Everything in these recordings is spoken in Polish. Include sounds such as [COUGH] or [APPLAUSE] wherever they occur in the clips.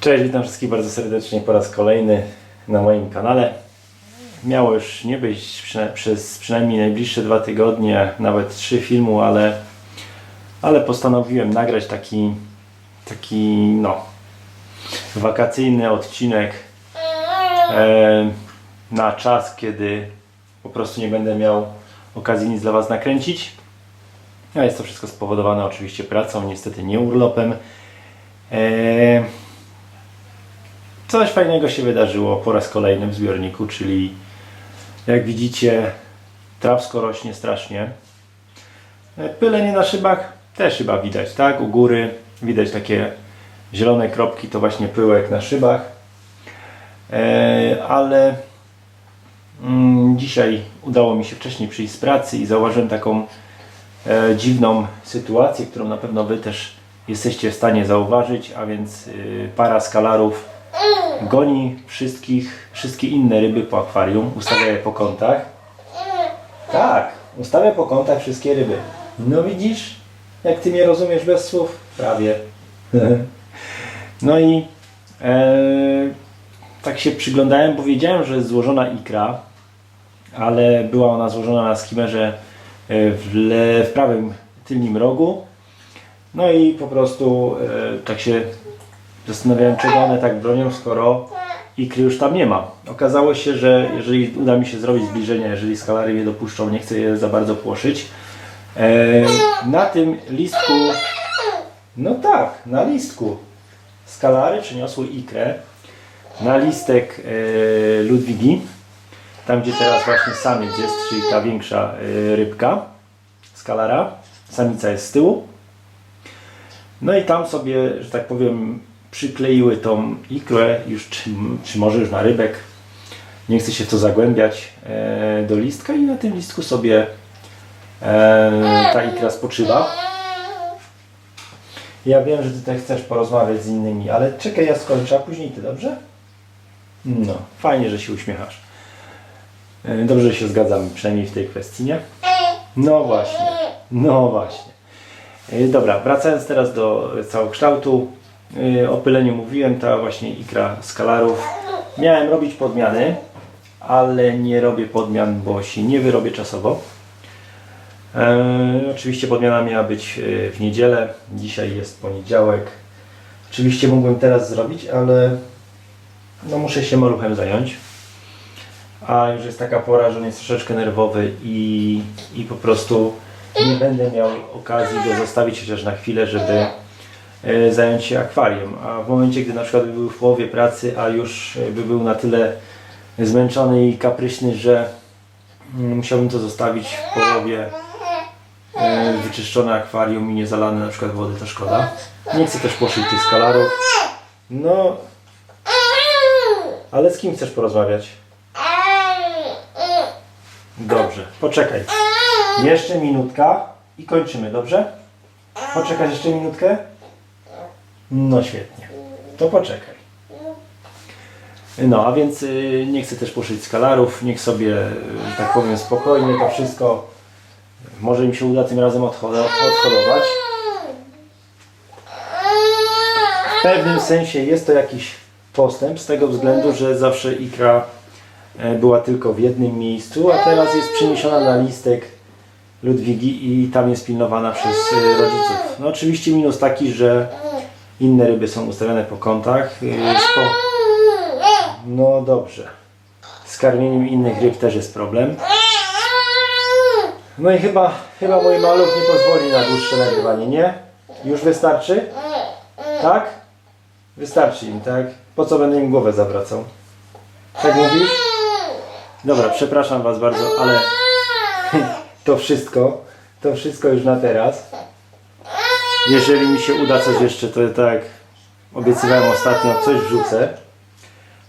Cześć, witam wszystkich bardzo serdecznie po raz kolejny na moim kanale. Miało już nie być przyna- przez przynajmniej najbliższe dwa tygodnie, nawet trzy filmu, ale, ale postanowiłem nagrać taki, taki no, wakacyjny odcinek e, na czas, kiedy po prostu nie będę miał okazji nic dla Was nakręcić. A jest to wszystko spowodowane oczywiście pracą, niestety nie urlopem. E, Coś fajnego się wydarzyło po raz kolejny w zbiorniku, czyli jak widzicie trawsko rośnie strasznie. E, Pylenie na szybach też chyba widać, tak? U góry widać takie zielone kropki, to właśnie pyłek na szybach. E, ale mm, dzisiaj udało mi się wcześniej przyjść z pracy i zauważyłem taką e, dziwną sytuację, którą na pewno Wy też jesteście w stanie zauważyć, a więc y, para skalarów goni wszystkich, wszystkie inne ryby po akwarium, ustawia je po kątach. Tak, ustawia po kątach wszystkie ryby. No widzisz, jak Ty mnie rozumiesz bez słów? Prawie. [LAUGHS] No i e, tak się przyglądałem, bo wiedziałem, że jest złożona ikra, ale była ona złożona na skimerze e, w, le, w prawym tylnym rogu. No i po prostu e, tak się zastanawiałem, czego one tak bronią, skoro ikry już tam nie ma. Okazało się, że jeżeli uda mi się zrobić zbliżenie, jeżeli skalary je dopuszczą, nie chcę je za bardzo płoszyć, e, na tym listku, no tak, na listku skalary przyniosły ikrę na listek e, Ludwigi, tam gdzie teraz właśnie samiec jest, czyli ta większa e, rybka, skalara, samica jest z tyłu. No i tam sobie, że tak powiem, przykleiły tą ikrę, już czy, czy może już na rybek. Nie chcę się to zagłębiać e, do listka i na tym listku sobie e, ta ikra spoczywa. Ja wiem, że ty tutaj chcesz porozmawiać z innymi, ale czekaj, ja skończę, a później ty, dobrze? No, fajnie, że się uśmiechasz. E, Dobrze, że się zgadzamy, przynajmniej w tej kwestii, nie? No właśnie, no właśnie. E, Dobra, wracając teraz do całokształtu. E, O pyleniu mówiłem, ta właśnie ikra skalarów. Miałem robić podmiany, ale nie robię podmian, bo się nie wyrobię czasowo. E, oczywiście podmiana miała być e, w niedzielę, dzisiaj jest poniedziałek. Oczywiście mógłbym teraz zrobić, ale no muszę się maluchem zająć. A już jest taka pora, że on jest troszeczkę nerwowy i, i po prostu nie będę miał okazji go zostawić chociaż na chwilę, żeby zająć się akwarium. A w momencie, gdy na przykład by był w połowie pracy, a już e, by był na tyle zmęczony i kapryśny, że mm, musiałbym to zostawić w połowie e, wyczyszczone akwarium i nie zalane na przykład wody, to szkoda. Nie chcę też poszyć tych skalarów. No, ale z kim chcesz porozmawiać? Dobrze, poczekaj. Jeszcze minutka i kończymy, dobrze? Poczekać jeszcze minutkę? No świetnie. To poczekaj. No, a więc y, nie chcę też poszyć skalarów. Niech sobie, y, tak powiem, spokojnie to wszystko. Może im się uda tym razem odhodować. W pewnym sensie jest to jakiś postęp z tego względu, że zawsze ikra e, była tylko w jednym miejscu, a teraz jest przeniesiona na listek Ludwigi i tam jest pilnowana przez e, rodziców. No oczywiście minus taki, że inne ryby są ustawione po kątach. e, Spo... No dobrze. Z karmieniem innych ryb też jest problem. No i chyba, chyba mój maluch nie pozwoli na dłuższe nagrywanie, nie? Już wystarczy? Tak? Wystarczy im, tak? Po co będę im głowę zawracał? Tak mówisz? Dobra, przepraszam Was bardzo, ale [LAUGHS] to wszystko, to wszystko już na teraz. Jeżeli mi się uda coś jeszcze, to tak obiecywałem ostatnio, coś wrzucę.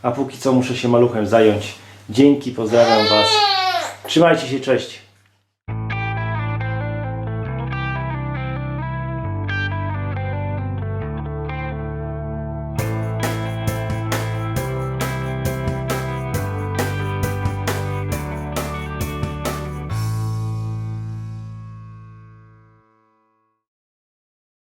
A póki co muszę się maluchem zająć. Dzięki, pozdrawiam Was. Trzymajcie się, cześć.